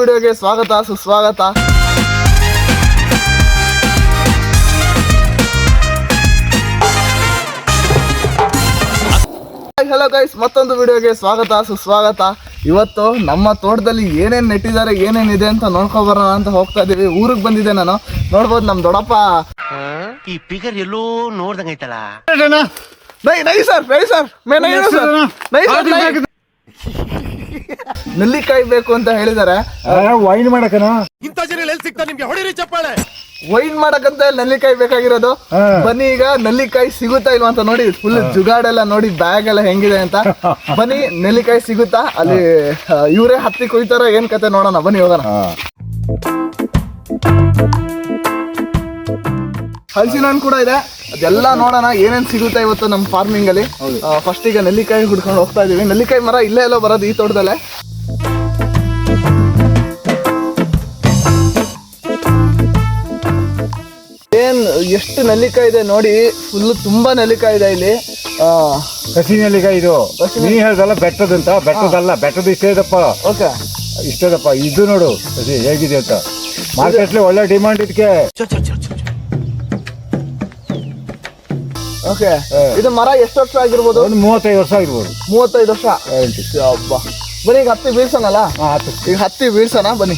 ವಿಡಿಯೋಗೆ ಸ್ವಾಗತ ಸುಸ್ವಾಗತ. ಹಲೋ ಗೈಸ್ ಮತ್ತೊಂದು ವಿಡಿಯೋಗೆ ಸ್ವಾಗತ ಸುಸ್ವಾಗತ. ಇವತ್ತು ನಮ್ಮ ತೋಟದಲ್ಲಿ ಏನೇನು ನೆಟ್ಟಿದ್ದಾರೆ ಏನೇನಿದೆ ಅಂತ ನೋಡ್ಕೊ ಬರೋಣ ಅಂತ ಹೋಗ್ತಾ ಇದೀವಿ. ಊರಿಗೆ ಬಂದಿದ್ದೆ ನಾನು. ನೋಡ್ಬೋದು ನಮ್ ದೊಡ್ಡಪ್ಪ. ಈ ಫಿಗರ್ ಎಲ್ಲೋ ನೋಡ್ದಂಗೈತಲ್ಲ ನೈ ನೈ ಸರ್ ನೈ ಸರ್ ಮೇ ನೈ ಸರ್ ನೈ ಸರ್ ನೈ. ನೆಲ್ಲಿಕಾಯಿ ಬೇಕು ಅಂತ ಹೇಳಿದಾರೆ. ವೈನ್ ಮಾಡಕನ ಇಂಥ ಜನ ಎಲ್ಲಿ ಸಿಗ್ತಾ ನಿಮ್ಗೆ? ಹೊಡಿರಿ ಚಪ್ಪಾಳೆ. ವೈನ್ ಮಾಡಕಂತ ನೆಲ್ಲಿಕಾಯಿ ಬೇಕಾಗಿರೋದು. ಬನ್ನಿ ಈಗ ನೆಲ್ಲಿಕಾಯಿ ಸಿಗುತ್ತಾ ಇಲ್ವಾ ಅಂತ ನೋಡಿ ಫುಲ್ ಜುಗಾಡೆಲ್ಲ ನೋಡಿ ಬ್ಯಾಗ್ ಎಲ್ಲ ಹೆಂಗಿದೆ ಅಂತ. ಬನ್ನಿ ನೆಲ್ಲಿಕಾಯಿ ಸಿಗುತ್ತಾ? ಅಲ್ಲಿ ಇವರೇ ಹತ್ತಿ ಕುಯ್ತಾರ ಏನ್ ಕತೆ ನೋಡೋಣ ಬನ್ನಿ ಹೋಗೋಣ. ಹಲಸಿನ ಹಣ್ಣು ಕೂಡ ಇದೆ. ಅದೆಲ್ಲ ನೋಡೋಣ ಏನೇನು ಸಿಗುತ್ತೆ ಇವತ್ತು ನಮ್ಮ ಫಾರ್ಮಿಂಗ್ ಅಲ್ಲಿ. ಫಸ್ಟ್ ಈಗ ನೆಲ್ಲಿಕಾಯಿ ಹುಡ್ಕೊಂಡು ಹೋಗ್ತಾ ಇದೀವಿ. ನೆಲ್ಲಿಕಾಯಿ ಮರ ಇಲ್ಲೇ ಎಲ್ಲೋ ಬರೋದು ಈ ತೋಟದಲ್ಲೇ. ಏನ್ ಎಷ್ಟು ನೆಲ್ಲಿಕಾಯಿ ಇದೆ ನೋಡಿ. ಫುಲ್ ತುಂಬಾ ನೆಲ್ಲಿಕಾಯಿ ಇದೆ ಇಲ್ಲಿ. ಕಸಿ ನೆಲ್ಲಿಕಾಯಿ ಇದು. ನೀ ಹೇಳ್ದಲ್ಲ ಬೆಟ್ಟದಂತ ಬೆಟ್ಟದಲ್ಲ ಬೆಟ್ಟದ ಇಷ್ಟೇ ಇದಪ್ಪ. ಓಕೆ. ಇಷ್ಟದಪ್ಪ ಇದು ನೋಡು ಕಸಿ ಹೇಗಿದೆ ಅಂತ. ಮಾರ್ಕೆಟ್ಲಿ ಒಳ್ಳೆ ಡಿಮಾಂಡ್ ಇದಕ್ಕೆ. ಓಕೆ ಇದು ಮರ ಎಷ್ಟು ವರ್ಷ ಆಗಿರ್ಬೋದು? ಒಂದು ಮೂವತ್ತೈದು ವರ್ಷ ಆಗಿರ್ಬೋದು. ಮೂವತ್ತೈದು ವರ್ಷ? ಬನ್ನಿ ಈಗ ಹತ್ತಿ ಬೀಳ್ಸೋಣಲ್ಲ? ಈಗ ಹತ್ತಿ ಬೀಳ್ಸೋಣ ಬನ್ನಿ.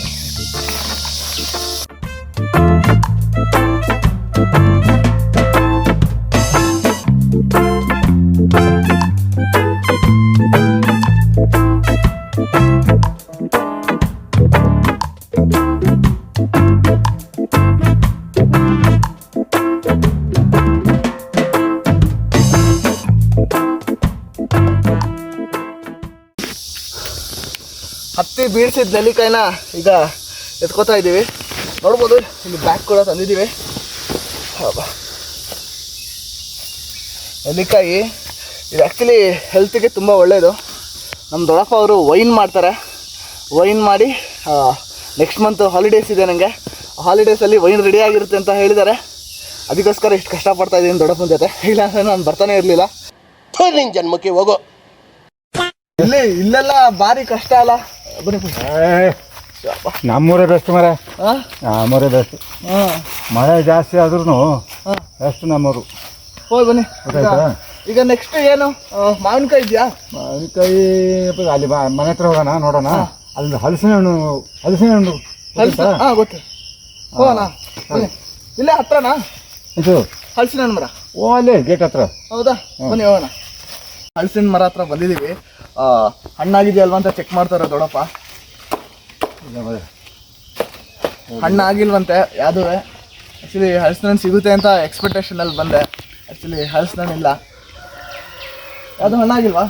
ಹತ್ತಿ ಬೀಳ್ಸಿದ ನೆಲ್ಲಿಕಾಯಿನ ಈಗ ಎತ್ಕೋತಾ ಇದ್ದೀವಿ. ನೋಡ್ಬೋದು ಇಲ್ಲಿ ಬ್ಯಾಗ್ ಕೂಡ ತಂದಿದ್ದೀವಿ. ನೆಲ್ಲಿಕಾಯಿ ಇದು ಆ್ಯಕ್ಚುಲಿ ಹೆಲ್ತಿಗೆ ತುಂಬ ಒಳ್ಳೆಯದು ನಮ್ಮ ದೊಡ್ಡಪ್ಪ ಅವರು ವೈನ್ ಮಾಡ್ತಾರೆ. ವೈನ್ ಮಾಡಿ ನೆಕ್ಸ್ಟ್ ಮಂತ್ ಹಾಲಿಡೇಸ್ ಇದೆ ನನಗೆ ಹಾಲಿಡೇಸಲ್ಲಿ ವೈನ್ ರೆಡಿ ಆಗಿರುತ್ತೆ ಅಂತ ಹೇಳಿದ್ದಾರೆ. ಅದಕ್ಕೋಸ್ಕರ ಇಷ್ಟು ಕಷ್ಟಪಡ್ತಾ ಇದ್ದೀನಿ ದೊಡ್ಡಪ್ಪನ ಜೊತೆ. ಇಲ್ಲ ಅಂದರೆ ನಾನು ಬರ್ತಾನೆ ಇರಲಿಲ್ಲ. ನಿನ್ ಜನ್ಮಕ್ಕೆ ಹೋಗೋ. ಇಲ್ಲಿ ಇಲ್ಲೆಲ್ಲ ಭಾರಿ ಕಷ್ಟ ಅಲ್ಲ. ನಮ್ಮೂರೇ ಬೆಸ್ಟ್ ಮರ. ನಮ್ಮೂರೇ ಬೆಸ್ಟ್ ಮಳೆ ಜಾಸ್ತಿ ಆದ್ರೂ ಬೆಸ್ಟ್ ನಮ್ಮೂರು. ಹೋಗಿ ಬನ್ನಿ. ಈಗ- ನೆಕ್ಸ್ಟ್ ಏನು? ಮಾವಿನಕಾಯಿ ಇದೆಯಾ? ಮಾವಿನಕಾಯಿ ಅಲ್ಲಿ ಮನೆ ಹತ್ರ ಹೋಗೋಣ ನೋಡೋಣ. ಅಲ್ಲಿ ಹಲಸಿನ ಹಣ್ಣು ಹಲಸಿನ ಹಣ್ಣು? ಹಾಂ ಗೊತ್ತು ಹೋಗೋಣ. ಬನ್ನಿ. ಇಲ್ಲೇ ಹತ್ರನಾ? ಇದು? ಹಲಸಿನ ಹಣ್ಣು ಮರ. ಓ ಅಲ್ಲೇ ಗೇಟ್ ಹತ್ರ. ಹೌದಾ? ಬನ್ನಿ ಹೋಗೋಣ. ಹಲಸಿನ ಮರ ಹತ್ರ ಬಂದಿದ್ದೀವಿ. ಹಣ್ಣಾಗಿದೆಯಲ್ವಾ ಅಂತ ಚೆಕ್ ಮಾಡ್ತಾರೆ ದೊಡಪ್ಪ. ಹಣ್ಣಾಗಿಲ್ವಂತೆ ಯಾವುದೂ? ಆ್ಯಕ್ಚುಲಿ ಹಲಸಿನ ಹಣ್ಣು ಸಿಗುತ್ತೆ ಅಂತ ಎಕ್ಸ್ಪೆಕ್ಟೇಷನಲ್ಲಿ ಬಂದೆ. ಆ್ಯಕ್ಚುಲಿ ಹಲಸಿನ ಹಣ್ಣು ಇಲ್ಲ. ಯಾವುದು ಹಣ್ಣಾಗಿಲ್ವಾ?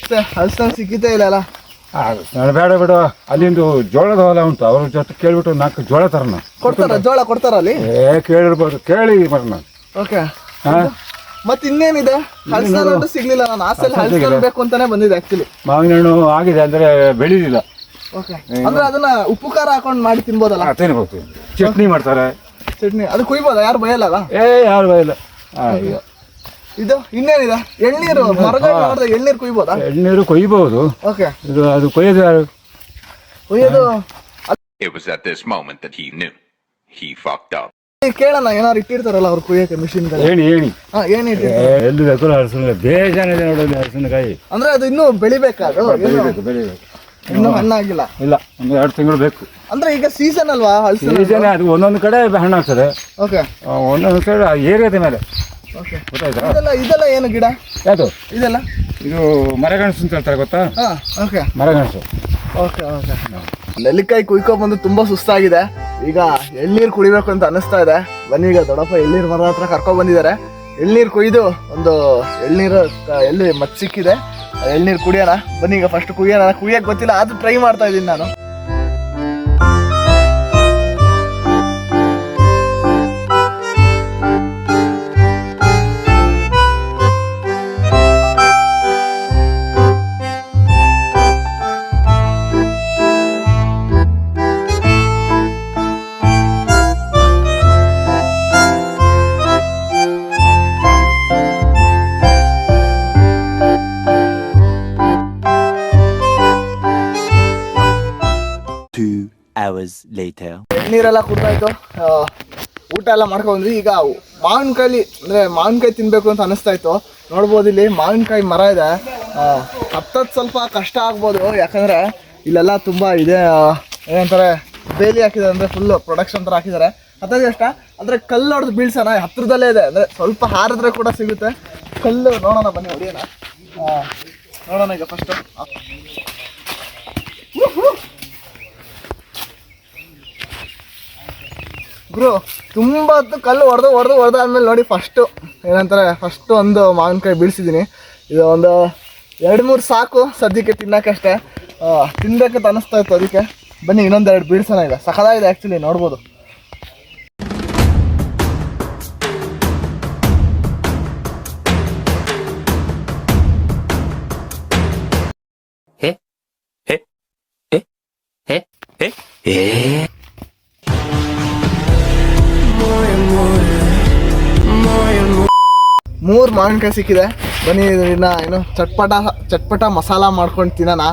ಮತ್ತೆ ಹಲಸಿನ ಸಿಕ್ಕಿತೇ ಇಲ್ಲ ಅಲ್ಲ ಬೇಡ ಬಿಡು ಅಲ್ಲಿಂದು ಜೋಳದ ಹೊಲ ಉಂಟು. ಅವ್ರ ಜೊತೆ ಕೇಳಿಬಿಟ್ಟು ನಾಲ್ಕು ಜೋಳ ತರೋಣ. ಕೊಡ್ತಾರ ಜೋಳ ಕೊಡ್ತಾರ ಅಲ್ಲಿ? ಏ ಕೇಳಿರ್ಬೋದು. ಕೇಳಿ ಬರೋಣ ಓಕೆ ಹಾ? ಮತ್ತೆ ಇನ್ನೇನಿದೆ? ಹಲಸಿನ ಹಣ್ಣು ಸಿಗ್ಲಿಲ್ಲ ನಾನು. ಆಸೆಯಲ್ಲಿ ಹಲಸಿನ ಹಣ್ಣು ಬೇಕು ಅಂತಾನೆ ಬಂದಿದೆ ಆಕ್ಚುಲಿ ಮಾವಿನ ಹಣ್ಣು ಆಗಿದೆ ಅಂದ್ರೆ ಬೆಳಿಲಿಲ್ಲ. ಓಕೆ ಅಂದ್ರೆ ಅದನ್ನ ಉಪ್ಪು ಖಾರ ಹಾಕೊಂಡು ಮಾಡಿ ತಿನ್ಬೋದಲ್ಲ? ತಿನ್ಬೋದು ಚಟ್ನಿ ಮಾಡ್ತಾರೆ. ಚಟ್ನಿ. ಅದು ಕುಯ್ಬೋದ ಯಾರು ಬಯಲ್ಲ ಏ ಯಾರು ಬಯಲ್ಲ. ಇದು ಇನ್ನೇನಿದೆ? ಎಳ್ನೀರು ಮರಗಳು ಎಳ್ನೀರು ಕುಯ್ಬೋದಾ ಎಳ್ನೀರು ಕೊಯ್ಬೋದು. ಓಕೆ ಇದು ಅದು ಕೊಯ್ಯೋದು ಯಾರು? ಕುಯ್ಯೋದು It was at this moment that he knew. He fucked up. ಕೇಳೋಣ ಏನಾರು ಇಟ್ಟಿರ್ತಾರಲ್ಲ ಅವ್ರು ಕುಯ್ಯಕ್ಕೆ ಮಿಷಿನ್ ಏಣಿ ಏಣಿ ಏನ್ ಇಟ್ಟಿರ್ತಾರೆ? ಎಲ್ಲಿ ಬೇಕು ಹಲಸಿನ ಬೇಜಾನಿದೆ ನೋಡೋದು ಹಲಸಿನಕಾಯಿ ಅಂದ್ರೆ ಅದು ಇನ್ನೂ ಬೆಳಿಬೇಕಾ ಬೆಳಿಬೇಕು ಬೆಳಿಬೇಕು ಇನ್ನೂ ಹಣ್ಣಾಗಿಲ್ಲ? ಇಲ್ಲ ಒಂದು ಎರಡು ತಿಂಗಳು ಬೇಕು. ಅಂದ್ರೆ ಈಗ ಸೀಸನ್ ಅಲ್ವಾ ಹಲಸಿನ ಸೀಸನ್ ಅದು ಒಂದೊಂದು ಕಡೆ ಹಣ್ಣಾಗ್ತದೆ ಓಕೆ ಒಂದೊಂದು ಕಡೆ ಏರಿಯಾದ ಮೇಲೆ. ಓಕೆ ಗೊತ್ತಾಯ್ತಾ? ಇದೆಲ್ಲ ಇದೆಲ್ಲ ಏನು ಗಿಡ? ಯಾವುದು? ಇದೆಲ್ಲ? ಇದು ಮರಗಣಸು ಅಂತ ಹೇಳ್ತಾರೆ ಗೊತ್ತಾ? ಹಾ ಓಕೆ ಮರಗಣಸು. ಓಕೆ ಓಕೆ ನೆಲ್ಲಿಕಾಯಿ ಬಂದು ತುಂಬಾ ಸುಸ್ತಾಗಿದೆ. ಈಗ ಎಳ್ನೀರು ಕುಡಿಬೇಕು ಅಂತ ಅನಿಸ್ತಾ ಇದೆ. ಬನ್ನಿ ಈಗ ದೊಡ್ಡಪ್ಪ ಎಳ್ನೀರು ಮರ ಹತ್ರ ಕರ್ಕೊಂಡು ಬಂದಿದ್ದಾರೆ. ಎಳ್ನೀರು ಕುಯ್ದು ಒಂದು ಎಳ್ನೀರು ಎಲ್ಲಿ ಮತ್ ಸಿಕ್ಕಿದೆ. ಎಳ್ನೀರು ಕುಡಿಯೋಣ. ಬನ್ನಿ ಈಗ ಫಸ್ಟ್ ಕುಯ್ಯೋಣ. ಕುಯ್ಯಕ್ಕೆ ಗೊತ್ತಿಲ್ಲ ಅದು ಟ್ರೈ ಮಾಡ್ತಾ ಇದ್ದೀನಿ ನಾನು. Hours later. ನೀರೆಲ್ಲ ಕುಡ್ದಾಯ್ತು. ಊಟ ಎಲ್ಲ ಮಾಡ್ಕೊಂಡ್ವಿ. ಈಗ ಮಾವಿನಕಾಯಿ ಅಂದ್ರೆ ಮಾವಿನಕಾಯಿ ತಿನ್ನಬೇಕು ಅಂತ ಅನಿಸ್ತಾ ಇತ್ತು. ನೋಡ್ಬೋದು ಇಲ್ಲಿ ಮಾವಿನಕಾಯಿ ಮರ ಇದೆ. ಹತ್ತತ್ತು ಸ್ವಲ್ಪ ಕಷ್ಟ ಆಗ್ಬೋದು. ಯಾಕಂದ್ರೆ ಇಲ್ಲೆಲ್ಲ ತುಂಬ ಇದೆ ಏನಂತಾರೆ, ಬೇಲಿ ಹಾಕಿದ್ದಾರೆ ಅಂದರೆ ಫುಲ್ ಪ್ರೊಡಕ್ಷನ್ ತರ ಹಾಕಿದ್ದಾರೆ. ಹತ್ತೋದು ಅಷ್ಟ, ಅಂದರೆ ಕಲ್ಲು ಹೊಡೆದು ಬೀಳ್ಸೋಣ ಹತ್ರದಲ್ಲೇ ಇದೆ. ಅಂದರೆ ಸ್ವಲ್ಪ ಹಾರಿದ್ರೆ ಕೂಡ ಸಿಗುತ್ತೆ. ಕಲ್ಲು ನೋಡೋಣ ಬನ್ನಿ, ಹೊಡಿಯೋಣ. ನೋಡೋಣ ಈಗ ಫಸ್ಟು ಗುರು ತುಂಬ ಹೊತ್ತು ಕಲ್ಲು ಹೊಡೆದು ಹೊಡೆದು ಹೊಡೆದು ಆದ್ಮೇಲೆ ನೋಡಿ ಫಸ್ಟು ಏನಂತಾರೆ ಫಸ್ಟು ಒಂದು ಮಾವಿನಕಾಯಿ ಬೀಳ್ಸಿದ್ದೀನಿ. ಇದು ಒಂದು ಎರಡು ಮೂರು ಸಾಕು, ಸದ್ಯಕ್ಕೆ ತಿನ್ನೋಕ್ಕಷ್ಟೇ ತಿನ್ನಕ್ಕೆ ತಿನ್ಬೇಕಂತ ಅನ್ನಿಸ್ತಾ ಇತ್ತು ಅದಕ್ಕೆ. ಬನ್ನಿ, ಇನ್ನೊಂದು ಎರಡು ಬೀಳ್ಸೋಣ ಈಗ. ಸಖದಾಗಿದೆ ಆ್ಯಕ್ಚುಲಿ ನೋಡ್ಬೋದು. ಮೂರು ಮಾವಿನಕಾಯಿ ಸಿಕ್ಕಿದೆ. ಬನ್ನಿ ಇದನ್ನ ಏನು, ಚಟ್ಪಟ ಚಟ್ಪಟ ಮಸಾಲ ಮಾಡ್ಕೊಂಡು ತಿನ್ನೋಣ.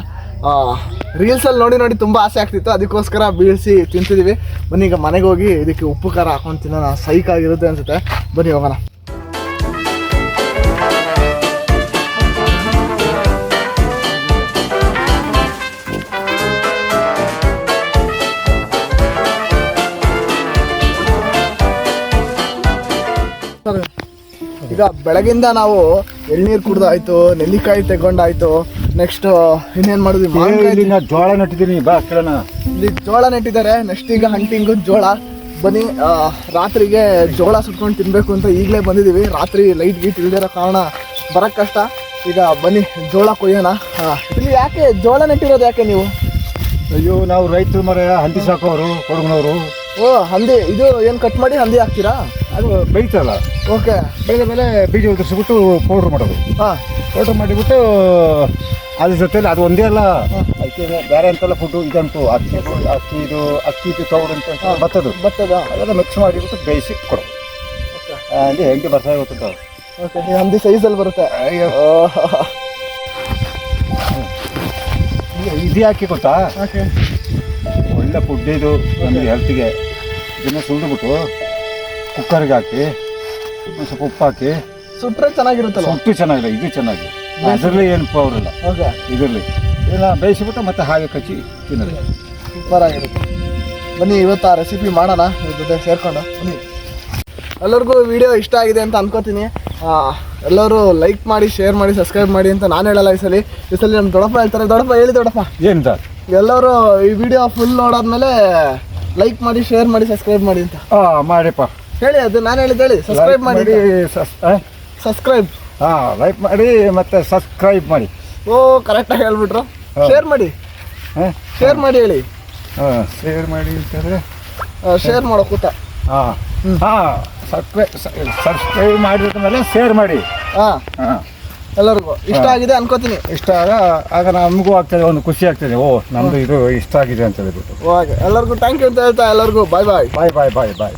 ರೀಲ್ಸಲ್ಲಿ ನೋಡಿ ನೋಡಿ ತುಂಬ ಆಸೆ ಆಗ್ತಿತ್ತು. ಅದಕ್ಕೋಸ್ಕರ ಬೀಳಿಸಿ ತಿಂತಿದ್ದೀವಿ ಬನ್ನಿ, ಈಗ ಮನೆಗೆ ಹೋಗಿ ಇದಕ್ಕೆ ಉಪ್ಪು ಖಾರ ಹಾಕೊಂಡು ತಿನ್ನೋಣ. ಸೈಕ್ ಆಗಿರುತ್ತೆ ಅನ್ಸುತ್ತೆ. ಬನ್ನಿ, ಹೋಗೋಣ. ಈಗ ಬೆಳಗಿಂದ ನಾವು ಎಳ್ನೀರು ಕುಡ್ದಾಯ್ತು ನೆಲ್ಲಿಕಾಯಿ ತಗೊಂಡಾಯ್ತು. ನೆಕ್ಸ್ಟ್ ಇನ್ನೇನು ಮಾಡಿದ್ವಿ ಮಾವಿನಕಾಯಿ ಜೋಳ ನೆಟ್ಟಿದ್ದೀನಿ. ಬಾ ಕೇಳೋಣ. ಇಲ್ಲಿ ಜೋಳ ನೆಟ್ಟಿದ್ದಾರೆ. ನೆಕ್ಸ್ಟ್ ಈಗ ಹಂಟಿಂಗ್ ಜೋಳ. ಬನ್ನಿ ರಾತ್ರಿಗೆ ಜೋಳ ಸುಟ್ಕೊಂಡು ತಿನ್ಬೇಕು ಅಂತ ಈಗಲೇ ಬಂದಿದ್ದೀವಿ. ರಾತ್ರಿ ಲೈಟ್ ಗೀಟ್ ಇಲ್ದಿರೋ ಕಾರಣ ಬರಕ್ ಕಷ್ಟ. ಈಗ ಬನ್ನಿ ಜೋಳ ಕೊಯ್ಯೋಣ. ಇಲ್ಲಿ ಯಾಕೆ ಜೋಳ ನೆಟ್ಟಿರೋದು ಯಾಕೆ ನೀವು? ಅಯ್ಯೋ ನಾವು ರೈತರು ಮರ ಹಂಟಿ ಸಾಕೋರು ಕೊಡಗನವರು. ಓ ಹಂದಿ. ಇದು ಏನು ಕಟ್ ಮಾಡಿ ಹಂದಿ ಹಾಕ್ತೀರಾ? ಅದು ಬೆಳಿತಲ್ಲ ಓಕೆ ಬೆಳೆದ ಮೇಲೆ ಬೀಜ ಉದುರಿಸ್ಬಿಟ್ಟು ಪೌಡ್ರ್ ಮಾಡೋದು. ಹಾಂ. ಪೌಡ್ರ್ ಮಾಡಿಬಿಟ್ಟು ಅದ್ರ ಜೊತೆಲಿ ಅದು ಒಂದೇ ಅಲ್ಲ ಅದಕ್ಕೆ ಬೇರೆ ಅಂತೆಲ್ಲ ಫುಡ್ಡು ಇದಂತೂ ಅಕ್ಕಿ ಅಕ್ಕಿ ಇದು ಅಕ್ಕಿ ಇದು ತೌಡು ಅಂತ ಬತ್ತದು ಬತ್ತದ ಅದೆಲ್ಲ ಮಿಕ್ಸ್ ಮಾಡಿಬಿಟ್ಟು ಬೇಯಿಸಿ ಕೊಡು. ಹಂಗೆ ಹೆಂಗೆ ಬರ್ತಾ ಗೊತ್ತದ ಓಕೆ ಹಂದಿ ಸೈಜಲ್ಲಿ ಬರುತ್ತೆ. ಅಯ್ಯೋ. ಇದು ಹಾಕಿ ಗೊತ್ತಾ? ಓಕೆ ಒಳ್ಳೆ ಫುಡ್ ಇದು ನಮಗೆ ಹೆಲ್ತಿಗೆ ಇದನ್ನ ಸುಲಿದ್ಬಿಟ್ಟು ಕುಕ್ಕರ್ಗೆ ಹಾಕಿ ಒಂದು ಸ್ವಲ್ಪ ಉಪ್ಪು ಹಾಕಿ ಸುಟ್ಟರೆ ಚೆನ್ನಾಗಿರುತ್ತಲ್ಲ ಸುಟ್ಟು ಚೆನ್ನಾಗಿದೆ ಇದು ಚೆನ್ನಾಗಿದೆ. ಅದರಲ್ಲಿ ಏನು ಪವರ್ ಇಲ್ಲ ಓಕೆ ಇದರಲ್ಲಿ. ಇದನ್ನ ಬೇಯಿಸಿಬಿಟ್ಟು ಮತ್ತೆ ಹಾಗೆ ಕಚ್ಚಿ ತಿನ್ನಲಿ ಸೂಪರ್ ಆಗಿರುತ್ತೆ. ಬನ್ನಿ ಇವತ್ತು ಆ ರೆಸಿಪಿ ಮಾಡೋಣ ಇದ್ರ ಜೊತೆ ಸೇರ್ಕೊಂಡು. ಬನ್ನಿ. ಎಲ್ಲರಿಗೂ ವಿಡಿಯೋ ಇಷ್ಟ ಆಗಿದೆ ಅಂತ ಅನ್ಕೋತೀನಿ. ಎಲ್ಲರೂ ಲೈಕ್ ಮಾಡಿ ಶೇರ್ ಮಾಡಿ ಸಬ್ಸ್ಕ್ರೈಬ್ ಮಾಡಿ ಅಂತ ನಾನು ಹೇಳಲ್ಲ ಈ ಸಲ. ಈ ಸಲ ನಮ್ಮ ದೊಡ್ಡಪ್ಪ ಹೇಳ್ತಾರೆ. ದೊಡ್ಡಪ್ಪ ಹೇಳಿ ದೊಡ್ಡಪ್ಪ. ಏನಿದ ಎಲ್ಲರೂ ಈ ವಿಡಿಯೋ ಫುಲ್ ನೋಡಾದ್ಮೇಲೆ ಲೈಕ್ ಮಾಡಿ ಶೇರ್ ಮಾಡಿ ಸಬ್ಸ್ಕ್ರೈಬ್ ಮಾಡಿ ಅಂತ. ಹಾ ಮಾಡಿಪ್ಪ. ಹೇಳಿ ಅದು ನಾನು ಹೇಳಿದ್ದು ಹೇಳಿ ಸಬ್ಸ್ಕ್ರೈಬ್ ಮಾಡಿ ಸಬ್ಸ್ಕ್ರೈಬ್ ಹಾ? ಲೈಕ್ ಮಾಡಿ ಮತ್ತೆ ಸಬ್ಸ್ಕ್ರೈಬ್ ಮಾಡಿ. ಓ ಕರೆಕ್ಟಾಗಿ ಹೇಳ್ಬಿಟ್ರು. ಶೇರ್ ಮಾಡಿ. ಹಾಂ? ಶೇರ್ ಮಾಡಿ ಹೇಳಿ. ಹಾಂ ಶೇರ್ ಮಾಡಿ ಅಂತಂದರೆ ಶೇರ್ ಮಾಡೋ ಕೂತ. ಹಾಂ. ಹಾಂ ಸಬ್ಸ್ಕ್ರೈಬ್ ಸಬ್ಸ್ಕ್ರೈಬ್ ಮಾಡಿದ ಮೇಲೆ ಶೇರ್ ಮಾಡಿ. ಹಾಂ. ಹಾಂ. ಎಲ್ಲರಿಗೂ. ಇಷ್ಟ ಆಗಿದೆ ಅನ್ಕೋತೀನಿ. ಇಷ್ಟ ಆಗ ಆಗ ನಮಗೂ ಆಗ್ತದೆ ಒಂದು ಖುಷಿ ಆಗ್ತದೆ. ಓ ನಮ್ದು ಇದು ಇಷ್ಟ ಆಗಿದೆ ಅಂತ ಹೇಳ್ಬಿಟ್ಟು. ಓಕೆ ಎಲ್ಲರಿಗೂ ಥ್ಯಾಂಕ್ ಯು ಅಂತ ಹೇಳ್ತಾ ಎಲ್ಲರಿಗೂ. ಬಾಯ್ ಬಾಯ್ ಬಾಯ್ ಬಾಯ್ ಬಾಯ್ ಬಾಯ್